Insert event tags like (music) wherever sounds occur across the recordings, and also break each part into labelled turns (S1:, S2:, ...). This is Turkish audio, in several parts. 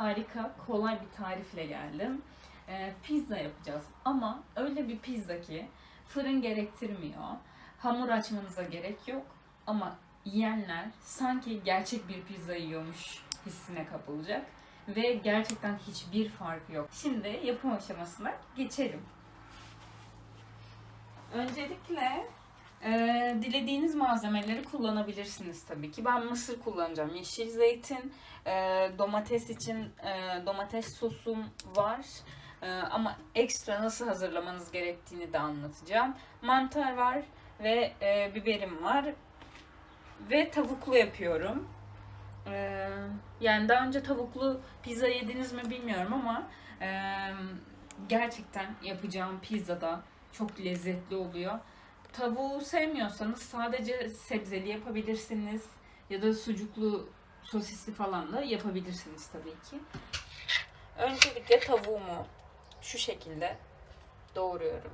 S1: harika, kolay bir tarifle geldim. Ee, pizza yapacağız ama öyle bir pizza ki fırın gerektirmiyor. Hamur açmanıza gerek yok ama yiyenler sanki gerçek bir pizza yiyormuş hissine kapılacak ve gerçekten hiçbir farkı yok. Şimdi yapım aşamasına geçelim. Öncelikle ee, dilediğiniz malzemeleri kullanabilirsiniz tabii ki. Ben mısır kullanacağım. Yeşil zeytin, e, domates için e, domates sosum var. E, ama ekstra nasıl hazırlamanız gerektiğini de anlatacağım. Mantar var ve e, biberim var. Ve tavuklu yapıyorum. E, yani daha önce tavuklu pizza yediniz mi bilmiyorum ama e, gerçekten yapacağım pizza da çok lezzetli oluyor. Tavuğu sevmiyorsanız sadece sebzeli yapabilirsiniz ya da sucuklu sosisli falan da yapabilirsiniz tabii ki. Öncelikle tavuğumu şu şekilde doğruyorum.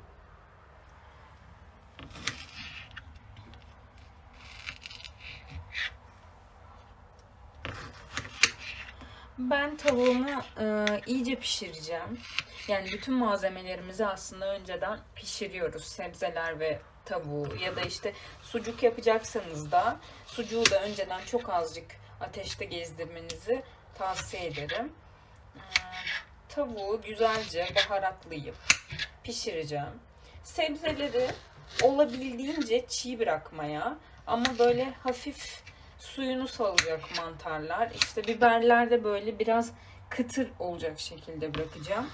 S1: Ben tavuğumu e, iyice pişireceğim. Yani bütün malzemelerimizi aslında önceden pişiriyoruz. Sebzeler ve tavuğu ya da işte sucuk yapacaksanız da sucuğu da önceden çok azıcık ateşte gezdirmenizi tavsiye ederim. Hmm, tavuğu güzelce baharatlayıp pişireceğim. Sebzeleri olabildiğince çiğ bırakmaya ama böyle hafif suyunu salacak mantarlar. İşte biberler de böyle biraz kıtır olacak şekilde bırakacağım.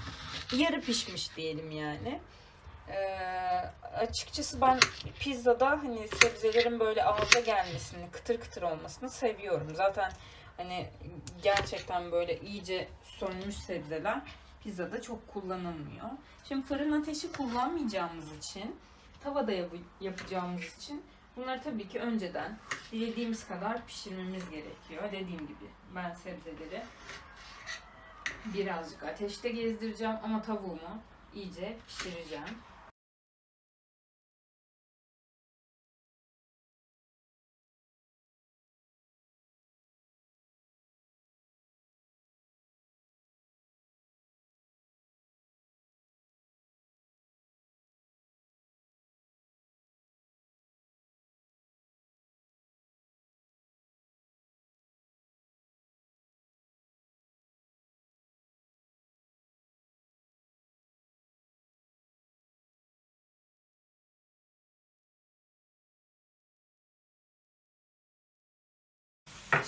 S1: Yarı pişmiş diyelim yani. Ee, açıkçası ben pizzada hani sebzelerin böyle ağza gelmesini, kıtır kıtır olmasını seviyorum. Zaten hani gerçekten böyle iyice sönmüş sebzeler pizzada çok kullanılmıyor. Şimdi fırın ateşi kullanmayacağımız için, tavada yap- yapacağımız için bunları tabii ki önceden dilediğimiz kadar pişirmemiz gerekiyor. Dediğim gibi ben sebzeleri birazcık ateşte gezdireceğim ama tavuğumu iyice pişireceğim.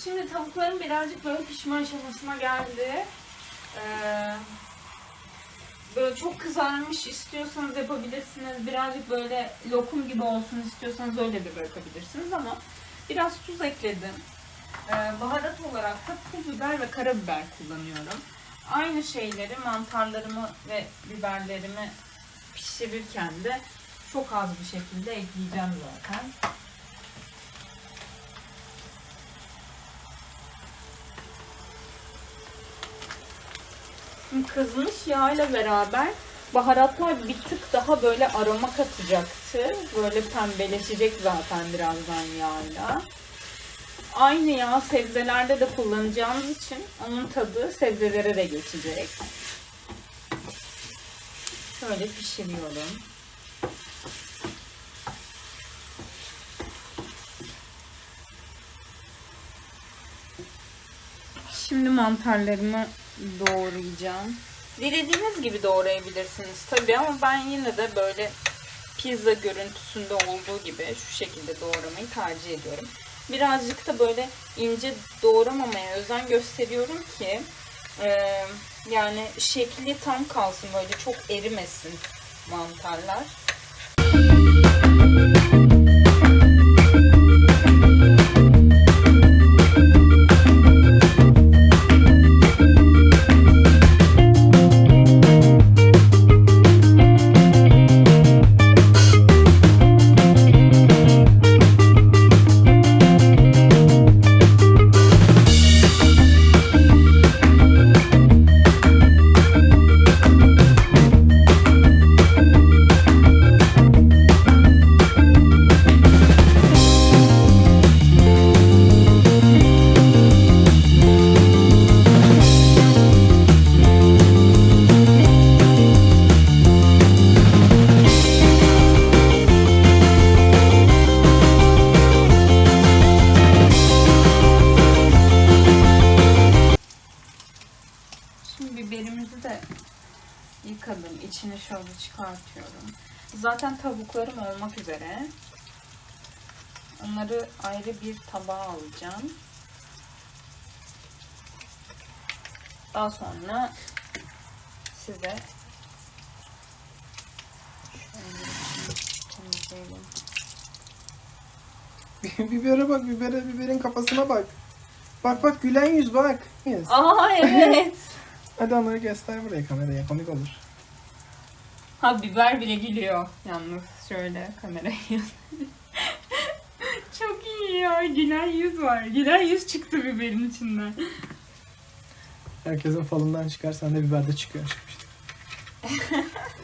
S1: Şimdi tavuklarım birazcık böyle pişme aşamasına geldi. Ee, böyle çok kızarmış istiyorsanız yapabilirsiniz. Birazcık böyle lokum gibi olsun istiyorsanız öyle de bırakabilirsiniz ama biraz tuz ekledim. Ee, baharat olarak da pul biber ve karabiber kullanıyorum. Aynı şeyleri mantarlarımı ve biberlerimi pişirirken de çok az bir şekilde ekleyeceğim zaten. Kızmış yağıyla beraber baharatlar bir tık daha böyle aroma katacaktı. Böyle pembeleşecek zaten birazdan yağıyla. Aynı yağ sebzelerde de kullanacağımız için onun tadı sebzelere de geçecek. Şöyle pişiriyorum. Şimdi mantarlarımı doğrayacağım. Dilediğiniz gibi doğrayabilirsiniz tabii ama ben yine de böyle pizza görüntüsünde olduğu gibi şu şekilde doğramayı tercih ediyorum. Birazcık da böyle ince doğramamaya özen gösteriyorum ki e, yani şekli tam kalsın böyle çok erimesin mantarlar. Şimdi şöyle çıkartıyorum. Zaten tavuklarım olmak üzere. Onları ayrı bir tabağa alacağım. Daha sonra size şöyle temizleyelim. (laughs)
S2: Bibere bak, bibere, biberin kafasına bak. Bak bak gülen yüz bak. Yes.
S1: Aa evet. (laughs)
S2: Hadi onları göster buraya kameraya komik olur.
S1: Ha biber bile gülüyor. Yalnız şöyle kameraya Çok iyi ya. Gülen yüz var. Gülen yüz çıktı biberin içinden.
S2: Herkesin falından çıkar biber de çıkıyor. (laughs)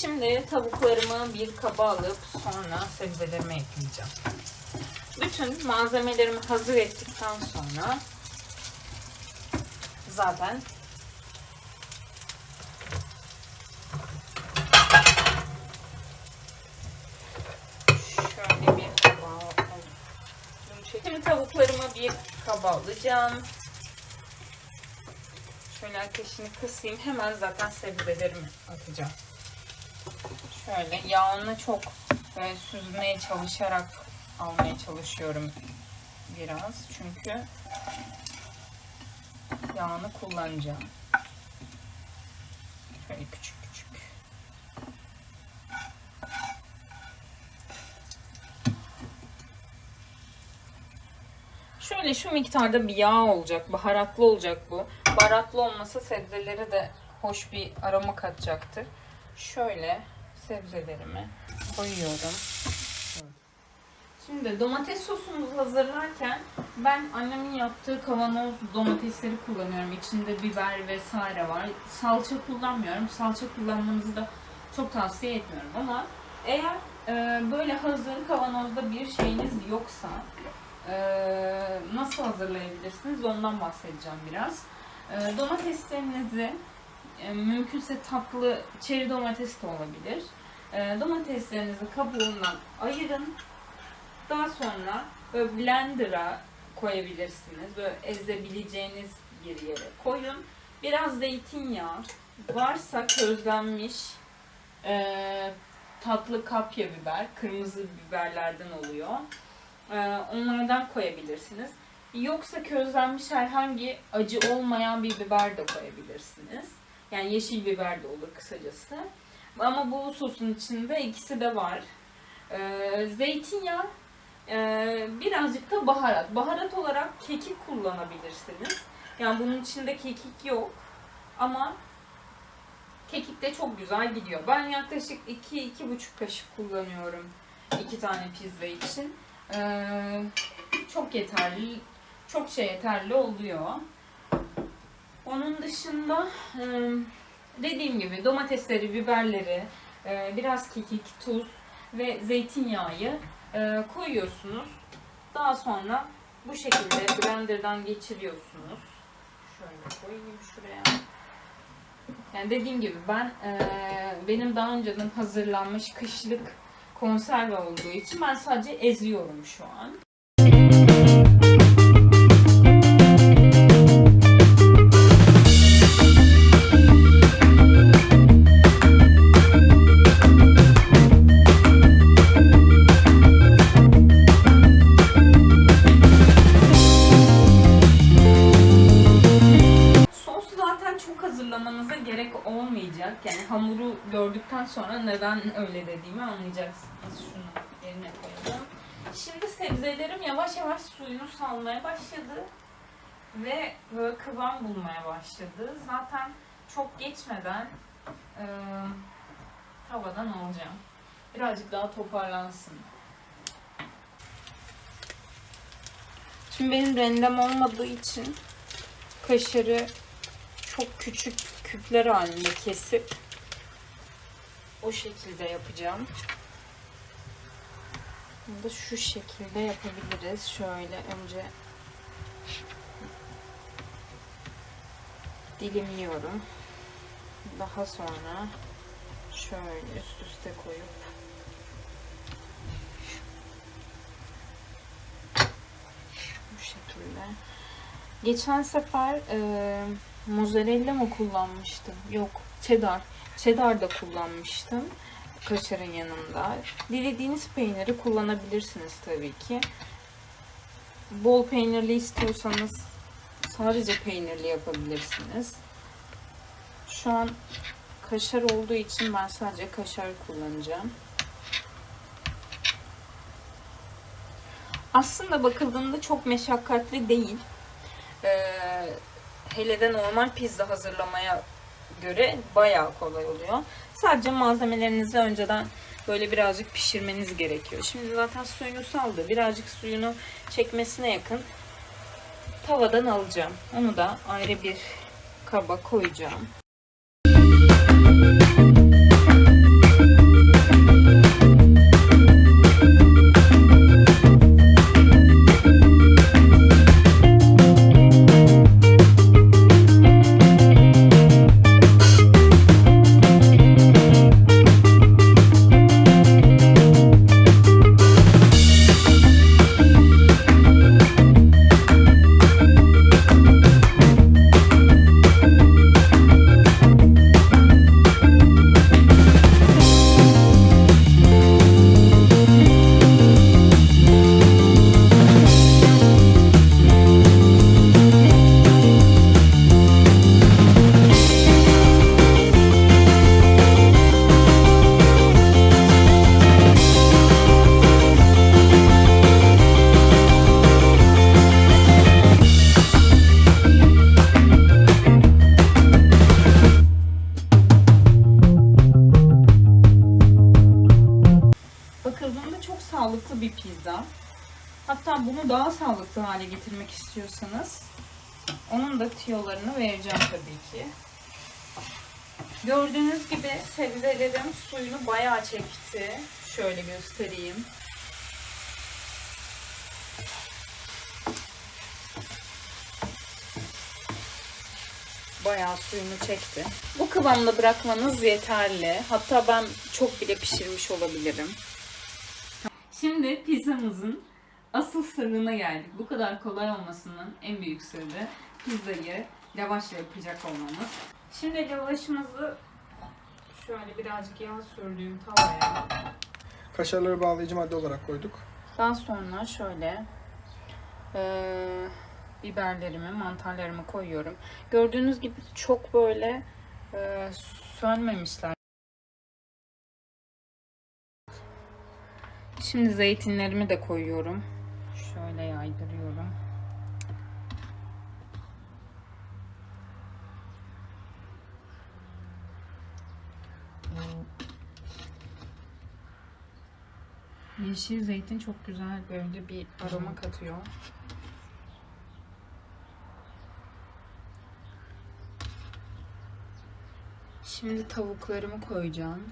S1: Şimdi tavuklarımı bir kaba alıp sonra sebzelerimi ekleyeceğim. Bütün malzemelerimi hazır ettikten sonra zaten şöyle bir kaba. Şimdi tavuklarımı bir kaba alacağım. Şöyle ateşini kısayım. Hemen zaten sebzelerimi atacağım. Şöyle yağını çok böyle süzmeye çalışarak almaya çalışıyorum biraz. Çünkü yağını kullanacağım. Şöyle küçük küçük. Şöyle şu miktarda bir yağ olacak. Baharatlı olacak bu. Baharatlı olmasa sebzelere de hoş bir aroma katacaktır. Şöyle sebzelerimi koyuyorum. Şimdi domates sosumuzu hazırlarken ben annemin yaptığı kavanoz domatesleri kullanıyorum. İçinde biber vesaire var. Salça kullanmıyorum. Salça kullanmanızı da çok tavsiye etmiyorum ama eğer e, böyle hazır kavanozda bir şeyiniz yoksa ee, nasıl hazırlayabilirsiniz ondan bahsedeceğim biraz. Ee, domateslerinizi e, mümkünse tatlı çeri domates de olabilir. Ee, domateslerinizi kabuğundan ayırın. Daha sonra böyle blender'a koyabilirsiniz. Böyle ezebileceğiniz bir yere koyun. Biraz zeytinyağı, varsa közlenmiş e, tatlı kapya biber, kırmızı biberlerden oluyor. Ee, onlardan koyabilirsiniz. Yoksa közlenmiş herhangi acı olmayan bir biber de koyabilirsiniz. Yani yeşil biber de olur kısacası. Ama bu sosun içinde ikisi de var. Ee, zeytinyağı, e, birazcık da baharat. Baharat olarak kekik kullanabilirsiniz. Yani bunun içinde kekik yok. Ama kekik de çok güzel gidiyor. Ben yaklaşık 2-2,5 kaşık kullanıyorum iki tane pizza için. Ee, çok yeterli, çok şey yeterli oluyor. Onun dışında e, dediğim gibi domatesleri, biberleri, e, biraz kekik, tuz ve zeytinyağı e, koyuyorsunuz. Daha sonra bu şekilde blenderdan geçiriyorsunuz. Şöyle koyayım şuraya. Yani dediğim gibi ben e, benim daha önceden hazırlanmış kışlık konserve olduğu için ben sadece eziyorum şu an. Sonra neden öyle dediğimi anlayacaksınız. Şunu yerine koyalım. Şimdi sebzelerim yavaş yavaş suyunu salmaya başladı. Ve böyle kıvam bulmaya başladı. Zaten çok geçmeden e, tavadan alacağım. Birazcık daha toparlansın. Şimdi benim rendem olmadığı için kaşarı çok küçük küpler halinde kesip o şekilde yapacağım. Bunu da şu şekilde yapabiliriz. Şöyle önce dilimliyorum. Daha sonra şöyle üst üste koyup bu şekilde. Geçen sefer e, mozzarella mı kullanmıştım? Yok, cheddar. Cheddar da kullanmıştım kaşarın yanında. Dilediğiniz peyniri kullanabilirsiniz tabii ki. Bol peynirli istiyorsanız sadece peynirli yapabilirsiniz. Şu an kaşar olduğu için ben sadece kaşar kullanacağım. Aslında bakıldığında çok meşakkatli değil. Ee, hele de normal pizza hazırlamaya göre bayağı kolay oluyor. Sadece malzemelerinizi önceden böyle birazcık pişirmeniz gerekiyor. Şimdi zaten suyunu saldı. Birazcık suyunu çekmesine yakın tavadan alacağım. Onu da ayrı bir kaba koyacağım. Sağlıklı hale getirmek istiyorsanız onun da tiyolarını vereceğim tabii ki. Gördüğünüz gibi sebzelerim suyunu bayağı çekti. Şöyle göstereyim. Bayağı suyunu çekti. Bu kıvamda bırakmanız yeterli. Hatta ben çok bile pişirmiş olabilirim. Şimdi pizzamızın asıl sırrına geldik. Bu kadar kolay olmasının en büyük sırrı pizzayı lavaşla yapacak olmamız. Şimdi lavaşımızı şöyle birazcık yağ sürdüğüm tavaya
S2: Kaşarları bağlayıcı madde olarak koyduk.
S1: daha sonra şöyle eee, biberlerimi, mantarlarımı koyuyorum. Gördüğünüz gibi çok böyle eee, sönmemişler. Şimdi zeytinlerimi de koyuyorum. Şöyle yaydırıyorum. Yeşil zeytin çok güzel böyle bir aroma katıyor. Şimdi tavuklarımı koyacağım.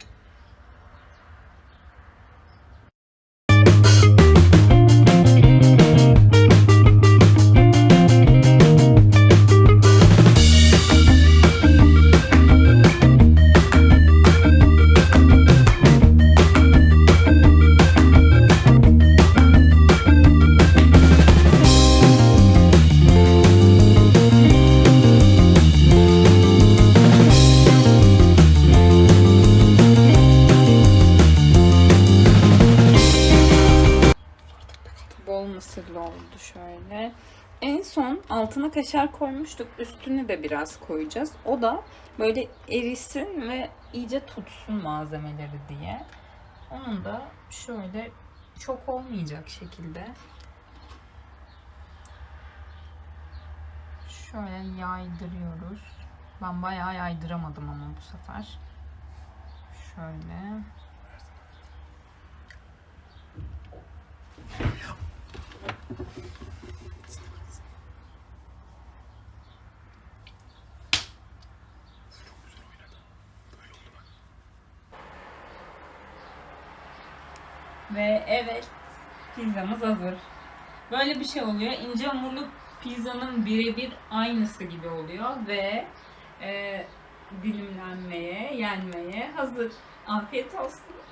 S1: Altına kaşar koymuştuk. Üstüne de biraz koyacağız. O da böyle erisin ve iyice tutsun malzemeleri diye. Onun da şöyle çok olmayacak şekilde şöyle yaydırıyoruz. Ben bayağı yaydıramadım ama bu sefer. Şöyle. Ve evet pizzamız hazır. Böyle bir şey oluyor. İnce hamurlu pizzanın birebir aynısı gibi oluyor ve e, dilimlenmeye, yenmeye hazır. Afiyet olsun.